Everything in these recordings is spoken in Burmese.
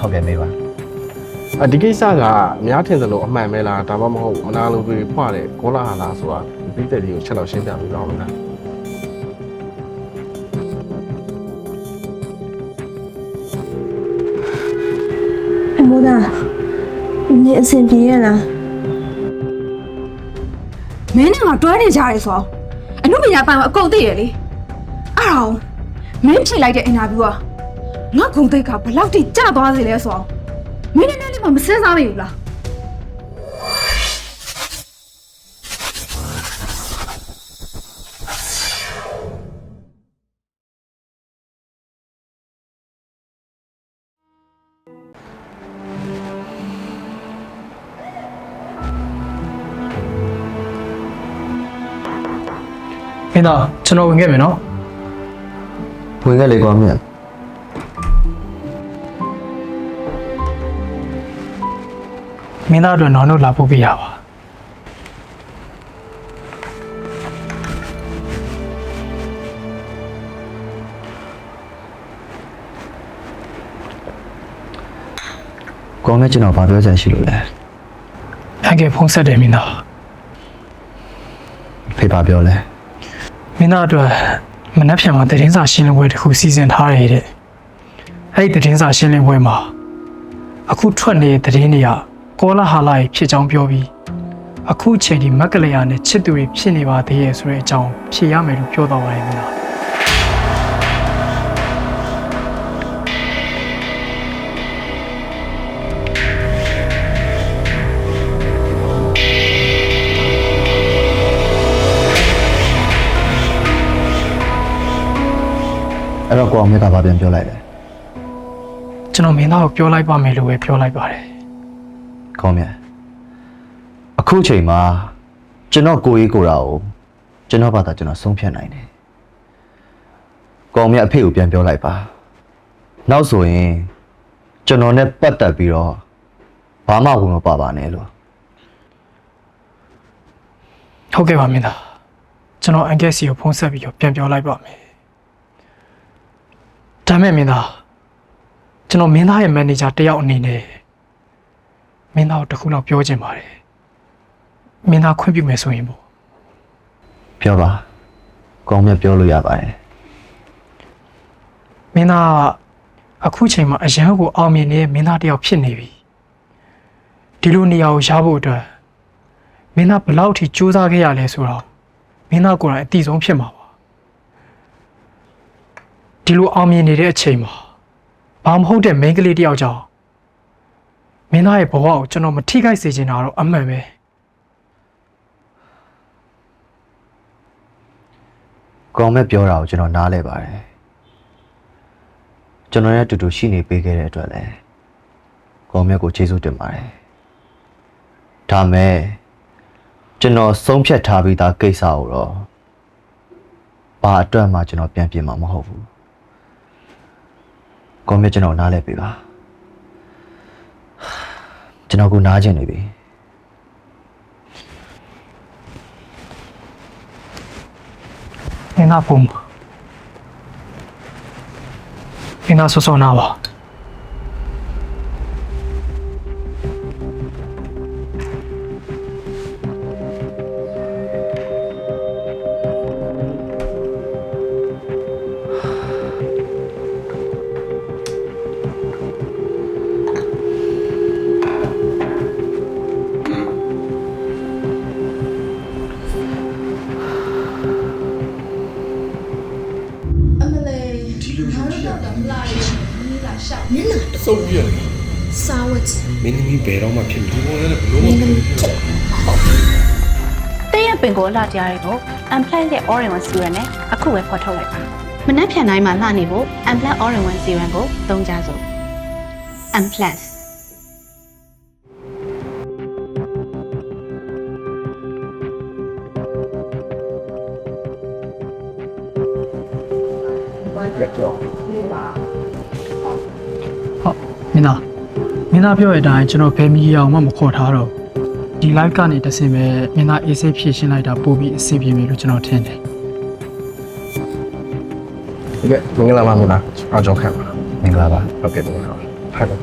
ဟုတ်ကဲ့မေးပါအဒီကိစ္စကအများထင်သလိုအမှန်ပဲလားဒါမှမဟုတ်မနာလိုပြီးဖွာတဲ့ကောလာဟာလားဆိုတာဒီသက်လေးကိုချက်တော့ရှင်းပြပြီးတော့မလားအမိုးသားနေအဆင်ပြေရလားမင်းနဲ့ငါတွဲနေကြရဲဆိုတော့အမှုပညာပိုင်းကအကုန်သိရလေအဲ့ဒါကိုမင်းဖြေလိုက်တဲ့အင်တာဗျူးက ငါဂုံသိက္ခာဘယ်လောက်ထိကျသွားစေလဲဆိုတော့မင်းနဲ့နဲ့လေးမှမစင်းစားမိဘူးလားမင်းသားကျွန်တော်ဝင်ခဲ့မယ်နော်ဝင်ခဲ့လေကွာမြတ် မင်းသားအတွက်နောင်တို့လာဖို့ပြရပါကောင်းမြတ်ကျွန်တော်ဘာပြောချင်ရှိလို့လဲအန်ကယ်ဖုန်းဆက်တယ်မင်းသားဖေဘာပြောလဲမင်းသားအတွက်မနှက်ဖြန်မှာတည်င်းစာရှင်းလင်းပွဲတစ်ခုစီစဉ်ထားရတဲ့အဲ့ဒီတည်င်းစာရှင်းလင်းပွဲမှာအခုထွက်နေတဲ့တည်င်းတွေက ကောလာဟာလာကြီးဖြစ်ကြောင်းပြောပြီးအခုအချိန်ဒီမက်ကလေးယာနဲ့ချစ်သူတွေဖြစ်နေပါသေးရဲ့ဆိုတဲ့အကြောင်းဖြေရမယ်လို့ပြောတော့ပါတယ်မင်းသားအဲ့တော့ကောင်းမြတ်ကဘာပြန်ပြောလိုက်လဲကျွန်တော်မင်းသားကိုပြောလိုက်ပါမယ်လို့ပဲပြောလိုက်ပါတယ် ကောင်းမြတ်အခုချိန်မှာကျွန်တော်ကိုကြီးကိုတာကိုကျွန်တော်ဘာသာကျွန်တော်ဆုံးဖြတ်နိုင်တယ်ကောင်းမြတ်အဖေကိုပြန်ပြောလိုက်ပါနောက်ဆိုရင်ကျွန်တော်နဲ့ပတ်သက်ပြီးတော့ဘာမှဝင်မပါပါနဲ့လို့ဟုတ်ကဲ့ပါမင်းသားကျွန်တော်အန်ကယ်စီကိုဖုန်းဆက်ပြီးတော့ပြန်ပြောလိုက်ပါမယ်ဒါမဲ့မင်းသားကျွန်တော်မင်းသားရဲ့မန်နေဂျာတယောက်အနေနဲ့ မင်းသားကိုတစ်ခုလောက်ပြောချင်ပါတယ်မင်းသားခွင့်ပြုမယ်ဆိုရင်ပေါ့ပြောပါကောင်းမြတ်ပြောလို့ရပါတယ်မင်းသားကအခုချိန်မှာအရန်ကိုအောင်မြင်နေတဲ့မင်းသားတယောက်ဖြစ်နေပြီဒီလိုနေရာကိုရဖို့အတွက်မင်းသားဘယ်လောက်ထိကြိုးစားခဲ့ရလဲဆိုတော့မင်းသားကိုယ်တိုင်အတိဆုံးဖြစ်မှာပါဒီလိုအောင်မြင်နေတဲ့အချိန်မှာဘာမဟုတ်တဲ့မိန်းကလေးတယောက်ကြောင့် မင်းသားရဲ့ဘဝကိုကျွန်တော်မထိခိုက်စေချင်တာတော့အမှန်ပဲကောင်းမြတ်ပြောတာကိုကျွန်တော်နားလဲပါတယ်ကျွန်တော်ရဲ့အတူတူရှိနေပေးခဲ့တဲ့အတွက်လည်းကောင်းမြတ်ကိုကျေးဇူးတင်ပါတယ်ဒါမဲ့ကျွန်တော်ဆုံးဖြတ်ထားပြီးသားကိစ္စကိုတော့ဘာအတွက်မှကျွန်တော်ပြန်ပြင်မှာမဟုတ်ဘူးကောင်းမြတ်ကျွန်တော်နားလဲပေးပါ ကျွန်တော်ကနားကျင်နေပြီမင်းသားပုံမင်းသားဆောဆောနာ ပါစုပ်ပြီးရစားဝတ်မင်းသမီးဘယ်တော့မှဖြစ်ဘူးဘောလည်းဘလို့မဖြစ်ဘူးတဲ့ရပင်ကိုအလှတရားတွေကို Unplan ရဲ့ Orange One Serum နဲ့အခုပဲဖော်ထုတ်လိုက်ပါမနှက်ဖြန်တိုင်းမှာလှနေဖို့ Unplan Orange One Serum ကိုသုံးကြစို့ ပြောဟုတ်မင်းသားမင်းသားပြောတဲ့အတိုင်းကျွန်တော်ဘယ်မီအောင်မှမခေါ်ထားတော့ဒီ live ကနေတဆင်ပဲမင်းသားအေးဆေးဖြည့်ရှင်းလိုက်တာပို့ပြီးအဆင်ပြေပြီလို့ကျွန်တော်ထင်တယ်ဒီကမင်္ဂလာပါမလားအားကြောင့်ခံပါမင်္ဂလာပါဟုတ်ကဲ့မင်္ဂလာပါဟုတ်ကဲ့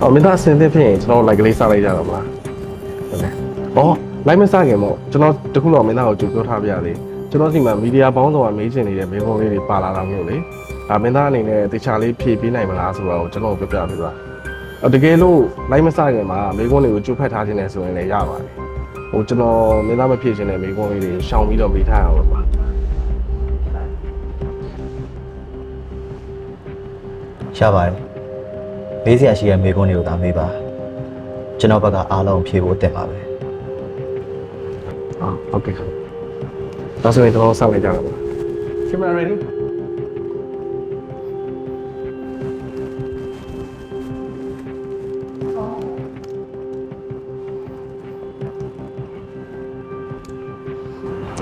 အော်မင်းသားအဆင်သင့်ဖြစ်ရင်ကျွန်တော် live ကလေးစလိုက်ကြတော့မလားဟုတ်ကဲ့ဟော live မစခင်မို့ကျွန်တော်တခုတော့မင်းသားကိုကြိုပြောထားပြရသေးတယ် ကျွန်တော်ဒီမှာမီဒီယာပေါင်းဆောင်ကမေးချင်နေတဲ့မေးခွန်းလေးတွေပါလာတာမျိုးလေဒါမင်းသားအနေနဲ့တခြားလေးဖြည့်ပေးနိုင်မလားဆိုတော့ကျွန်တော်ပြောပြပေးပါအော်တကယ်လို့ like မစခင်မှာမေးခွန်းတွေကိုကြိုဖက်ထားခြင်းနဲ့ဆိုရင်လည်းရပါတယ်ဟိုကျွန်တော်မင်းသားမဖြည့်ခြင်းနဲ့မေးခွန်းလေးတွေရှောင်ပြီးတော့မေးထားရအောင်ပါရှားပါတယ်မေးစရာရှိတဲ့မေးခွန်းတွေကိုသာမေးပါကျွန်တော်ဘက်ကအားလုံးဖြေဖို့အသင့်ပါပဲ Ah, okay. ဒါဆိုရင်ကျွန်တော်စောင့်နေကြတော့ပါ Camera ready?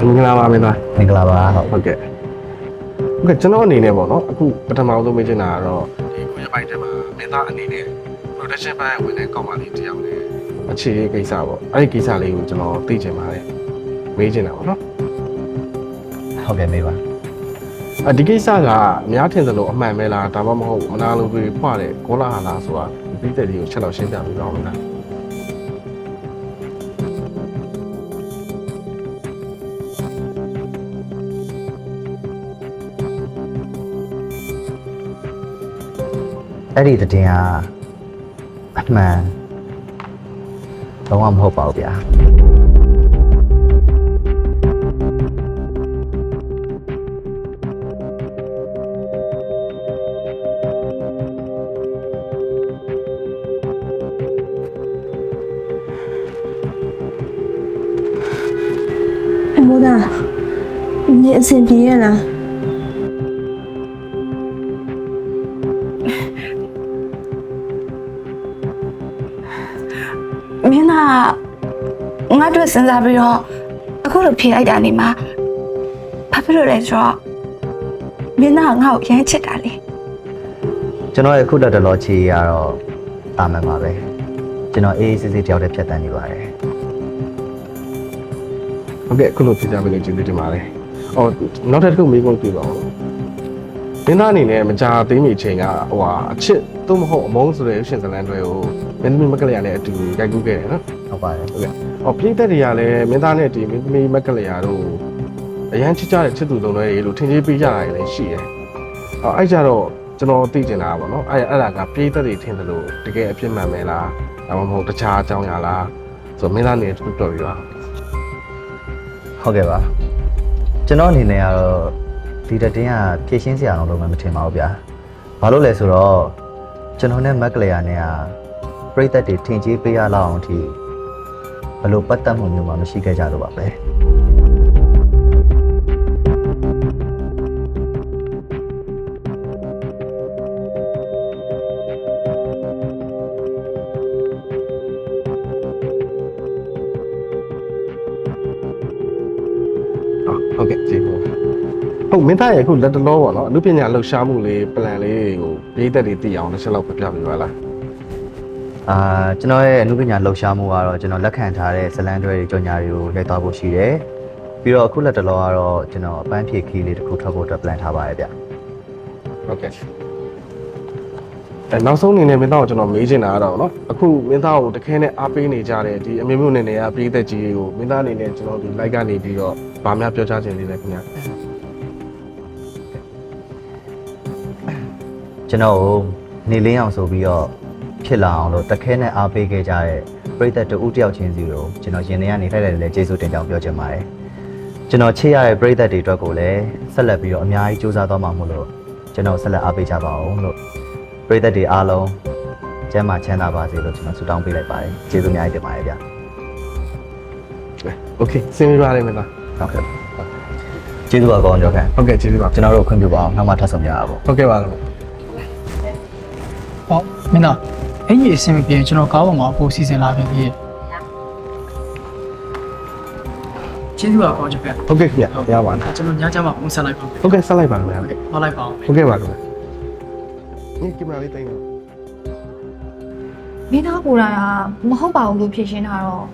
မင်္ဂလာပါမင်းသားမင်္ဂလာပါဟုတ်ဟုတ်ကဲ့ဟုတ်ကဲ့ကျွန်တော်အနေနဲ့ပေါ့နော်အခုပထမဆုံးမေးချင်တာကတော့ဒီကိုရပိုင်းထဲမှာမင်းသားအနေနဲ့ production ဘက်ဝင်တဲ့ကောင်မလေးတယောက်နဲ့အခြေရေးကိစ္စပေါ့အဲ့ဒီကိစ္စလေးကိုကျွန်တော်သိချင်ပါတယ်မေးချင်တာပေါ့နော် ဟုတ်ကဲ့မေးပါအဒီကိစ္စကအများထင်သလိုအမှန်ပဲလားဒါမှမဟုတ်မနာလိုပြီးဖွာတဲ့ကောလာဟာလားဆိုတာဒီပြည်သက်တွေကိုချက်တော့ရှင်းပြပြီးတော့မလားအဲ့ဒီတည်င်းကအမှန်တော့မဟုတ်ပါဘူးဗျာ မိုးသားနေအဆင်ပြေရလားမင်းသားငါတို့စဉ်းစားပြီးတော့အခုလိုဖြေလိုက်တာနေမှာဘာဖြစ်လို့လဲဆိုတော့မင်းသားကငါ့ကိုရမ်းချစ်တာလေကျွန်တော်ရဲ့အခုလက်တလောချီရတော့တာမန်ပါပဲကျွန်တော်အေးအေးဆေးဆေးတယောက်တည်းဖြတ်တန်းနေပါတယ် ဟုတ်ကဲ့အခုလိုပြကြပေးလို့ကျေးဇူးတင်ပါတယ်အော်နောက်ထပ်တစ်ခုမေးခွန်းပြပါဦးမင်းသားအနေနဲ့မကြာသေးမီချိန်ကဟိုဟာအချစ်သို့မဟုတ်အမုန်းဆိုတဲ့ရှင်ဇလန်တွေကိုမင်းသမီးမက်ကလေးရနဲ့အတူရိုက်ကူးခဲ့တယ်နော်ဟုတ်ပါတယ်ဟုတ်ကဲ့။အော်ပြည်သက်တွေကလည်းမင်းသားနဲ့ဒီမင်းသမီးမက်ကလေးယာတို့အရန်ချစ်ကြတဲ့ချစ်သူသုံးတွေလို့ထင်ကြီးပေးကြတာလည်းရှိတယ်။အော်အဲ့ကြတော့ကျွန်တော်သိချင်တာပါနော်။အဲ့အဲ့ဒါကပြည်သက်တွေထင်တယ်လို့တကယ်အဖြစ်မှန်မယ်လား။ဒါမှမဟုတ်တခြားအကြောင်းအရာလား။ဆိုတော့မင်းသားနေတူတော်ပြီပါ ဟုတ်ကဲ့ပါကျွန်တော်အနေနဲ့ကတော့ဒီတည်င်းကဖြည့်ရှင်းစရာအောင်လုပ်မှမထင်ပါဘူးဗျာဘာလို့လဲဆိုတော့ကျွန်တော်နဲ့မက်ကလျာနဲ့ကပြိသက်တွေထင်ကြီးပေးရလောက်အောင်အထိဘယ်လိုပတ်သက်မှုမျိုးမှမရှိခဲ့ကြတော့ပါပဲ။ ဟုတ်ကဲ့ကျေးဇူး။ဟုတ်မင်းသားရဲ့အခုလက်တလောပေါ့နော်အနုပညာလှူရှားမှုလေး plan လေးကိုပြည်သက်တွေသိအောင်တစ်ချက်လောက်ပြပြပေးပါလားအာကျွန်တော်ရဲ့အမှုပညာလှူရှားမှုကတော့ကျွန်တော်လက်ခံထားတဲ့ဇလန်တွဲတွေကြော်ညာတွေကိုရိုက်သွားဖို့ရှိတယ်ပြီးတော့အခုလက်တလောကတော့ကျွန်တော်အပန်းဖြေခီးလေးတစ်ခုထွက်ဖို့အတွက် plan ထားပါတယ်ဗျ။ဟုတ်ကဲ့။ အဲနောက်ဆုံးအနေနဲ့မင်းသားကိုကျွန်တော်မေးချင်တာကတော့နော်အခုမင်းသားကိုတခဲနဲ့အားပေးနေကြတဲ့ဒီအမျိုးမျိုးအနေနဲ့ကပြည်သက်ကြီးကိုမင်းသားအနေနဲ့ကျွန်တော်ဒီ like ကနေပြီးတော့ဗာများပြောချခြင်းလေးလဲခင်ဗျာကျွန်တော်ကိုနေလင်းအောင်ဆိုပြီးတော့ဖြစ်လာအောင်လို့တခဲနဲ့အားပေးခဲ့ကြတဲ့ပရိသတ်တူဦးတယောက်ချင်းစီကိုကျွန်တော်ရင်ထဲကနေထိုက်တယ်လည်းကျေးဇူးတင်ကြောင်းပြောချင်ပါတယ်ကျွန်တော်ချစ်ရတဲ့ပရိသတ်တွေအတွက်ကိုလည်းဆက်လက်ပြီးတော့အများကြီးစူးစမ်းသွားမှာမို့လို့ကျွန်တော်ဆက်လက်အားပေးကြပါအောင်လို့ ပရိသတ်တွေအားလုံးကျမ်းမာချမ်းသာပါစေလို့ကျွန်တော်ဆုတောင်းပေးလိုက်ပါတယ်ကျေးဇူးအများကြီးတင်ပါတယ်ဗျ โอเคစင်ပြပါလိမ့်မယ်သား ဟုတ်ကဲ့ကျေးဇူးပါကောင်းကြောခန့် ဟုတ်ကဲ့ကျေးဇူးပါ ကျွန်တော်တို့ခွင့်ပြုပါအောင်နောက်မှထပ်ဆောင်ကြရအောင် ဟုတ်ကဲ့ပါလို့ ဟောမင်းသားအဲ့ဒီအဆင်မပြေရင်ကျွန်တော်ကားပေါ်မှာအပိုးစီစဉ်လာပြန်ပြီကျေးဇူးပါကောင်းချက်ပဲ ဟုတ်ကဲ့ခင်ဗျာရပါလား ကျွန်တော်ညချမ်းမှာပုံဆက်လိုက်ပါမယ် ဟုတ်ကဲ့ဆက်လိုက်ပါခင်ဗျာ ဟောလိုက်ပါအောင် ဟုတ်ကဲ့ပါခင်ဗျာ ဒီကင်မရာလေးတိုင်းတော့မင်းသားကိုယ်တိုင်ကမဟုတ်ပါဘူးလို့ဖြေရှင်းတာတော့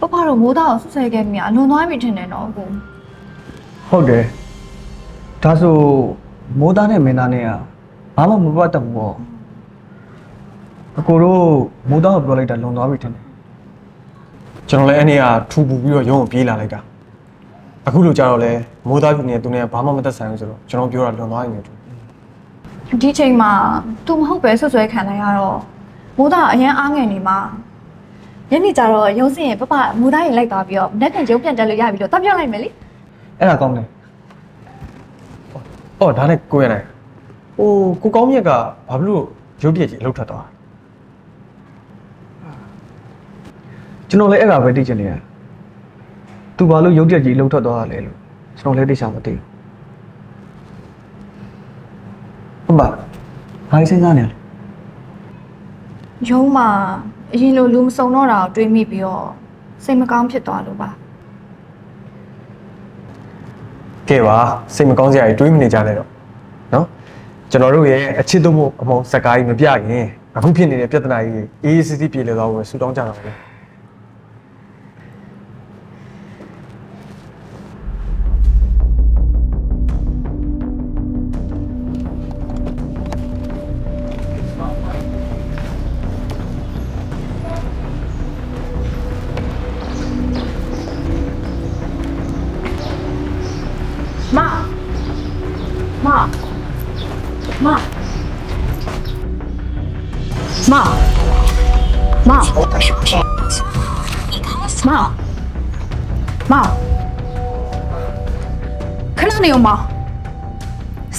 ပပတော့မိုးသားကိုဆွဆွဲခဲ့မိအလွန်သွားပြီထင်တယ်နော်ကိုဟုတ်တယ်ဒါဆိုမိုးသားနဲ့မင်းသားနဲ့ကဘာမှမပတ်သက်ဘူးပေါ့အကိုတို့မိုးသားကိုပြောလိုက်တာလွန်သွားပြီထင်တယ်ကျွန်တော်လည်းအဲ့နေ့ကထူပူပြီးတော့ရုံးကိုပြေးလာလိုက်တာအခုလိုကြတော့လဲမိုးသားပြနေသူနဲ့ဘာမှမသက်ဆိုင်ဘူးဆိုတော့ကျွန်တော်ပြောတာလွန်သွားရင်လည်းတူ ဒီချိန်မှာ तू မဟုတ်ပဲဆွဆွဲခံလိုက်ရတော့မိုးသားအရင်အားငယ်နေမှာညနေကျတော့ရုံးစင်ရဲ့ပပမိုးသားရင်လိုက်သွားပြီးတော့မနေ့ကရုံးပြန်တက်လို့ရပြီလို့တတ်ပြောလိုက်မယ်လေအဲ့ဒါကောင်းတယ်။အော်ဒါနဲ့ကိုရနိုင်။ဟိုကိုကောင်းမြတ်ကဘာဖြစ်လို့ရုပ်တရက်ကြီးအလုပ်ထွက်သွားတာကျွန်တော်လည်းအဲ့ဒါပဲသိချင်နေတာသူဘာလို့ရုပ်တရက်ကြီးလှုပ်ထွက်သွားတာလဲလို့ကျွန်တော်လည်းသိချင်မသိဘူး ဟုတ်ပါဘာစဉ်းစားနေလဲရုံးမှာအရင်လိုလူမစုံတော့တာကိုတွေးမိပြီးတော့စိတ်မကောင်းဖြစ်သွားလို့ပါ။ကဲပါစိတ်မကောင်းစရာကြီးတွေးမနေကြနဲ့တော့။နော်။ကျွန်တော်တို့ရဲ့အချစ်တို့မှုအမောင်စကားကြီးမပြရင်အခုဖြစ်နေတဲ့ပြဿနာကြီးအေးအေးဆေးဆေးပြေလည်သွားဖို့ဆူတောင်းကြတာပဲ။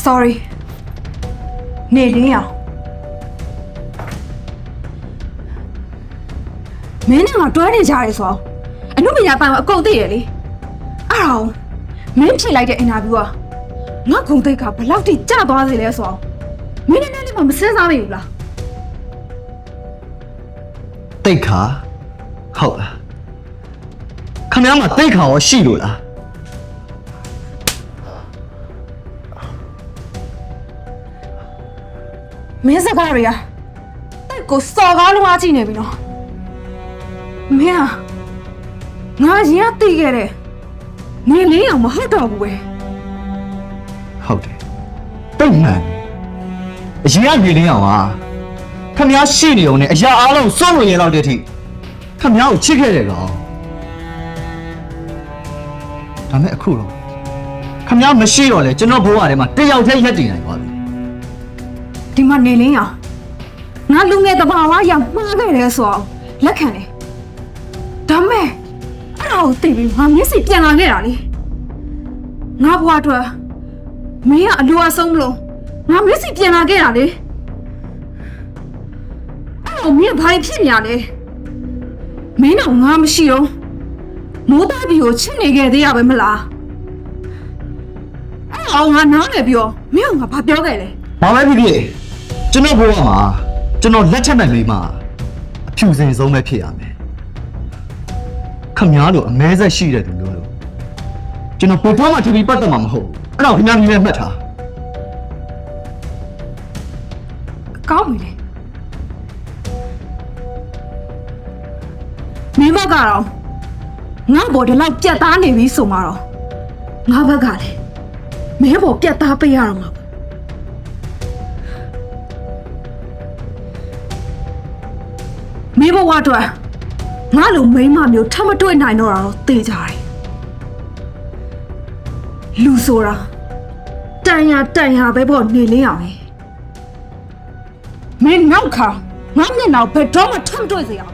sorry နေလင်းအောင်မင်းနဲ့ငါတွဲနေကြရဲဆိုတော့အနုပညာပိုင်းကအကုန်သိရလေအဲ့ဒါကိုမင်းဖြေလိုက်တဲ့အင်တာဗျူးကငါခုံသိက်ကဘယ်လောက်ထိကျသွားစေလဲဆိုတော့မင်းနဲ့နဲ့လေးမှမစင်းစားမိဘူးလားတိတ်ခါဟုတ်လားခမ ्या မှာတိတ်ခါရောရှိလို့လား မင်းစကားတွေကတိုက်ကိုစော်ကားလုံးအားကြည့်နေပြီနော်မင်းဟာငါရင်ကတိခဲ့တယ်နေလင်းအောင်မဟုတ်တော့ဘူးပဲဟုတ်တယ်တိတ်မှန်အရင်ကနေလင်းအောင်ဟာခမည်းရှိနေုံနဲ့အရာအားလုံးစိုးရိမ်ရတော့တဲ့အထိခမည်းကိုချစ်ခဲ့တယ်ကောင်ဒါမဲ့အခုတော့ခမည်းမရှိတော့လဲကျွန်တော်ဘိုးရထဲမှာတယောက်တည်းရက်တည်နိုင်သွားပြီ ဒီမှာနေလင်းအောင်ငါလူငယ်တဘာဝရမှားခဲ့တယ်ဆိုတော့လက်ခံတယ်ဒါမဲ့အဲ့ဒါကိုသိပြီးငါမျက်စိပြန်လာခဲ့တာလေငါဘဝအတွက်မင်းကအလိုအဆုံးမလို့ငါမျက်စိပြန်လာခဲ့တာလေအဲ့တော့မင်းကဘာဖြစ်နေရလဲမင်းတော့ငါမရှိတော့မိုးသားပြီကိုချစ်နေခဲ့သေးရပဲမလားအဲ့တော့ငါနားလည်ပြီးတော့မင်းကငါဘာပြောခဲ့လဲ။ဘာပဲဖြစ်ဖြစ် ကျွန်တော်ဘဝမှာကျွန်တော်လက်ချက်မဲ့မိမအဖြူစင်ဆုံးပဲဖြစ်ရမယ်။ခမည်းတော်အမဲဆက်ရှိတဲ့သူလို့လို့ကျွန်တော်ပေါ်ပေါ်မှာ TV ပတ်သက်မှာမဟုတ်ဘူး။အဲ့တော့ခင်ဗျားမြင်မဲ့မှတ်ထားကောင်းပြီလေမင်းဘက်ကတော့ငါဘော်ဒီလောက်ပြတ်သားနေပြီဆိုမှတော့ငါဘက်ကလည်းမဲဘော်ပြတ်သားပေးရတော့မှာ ဘဝအတွက်ငါလိုမိန်းမမျိုးထပ်မတွေ့နိုင်တော့တာတော့သိကြတယ်လူဆိုတာတန်ရတန်ရပဲပေါ့နေလင်းအောင်ပဲမင်းနောက်ခါငါမျက်နှာကိုဘယ်တော့မှထပ်မတွေ့စေအောင်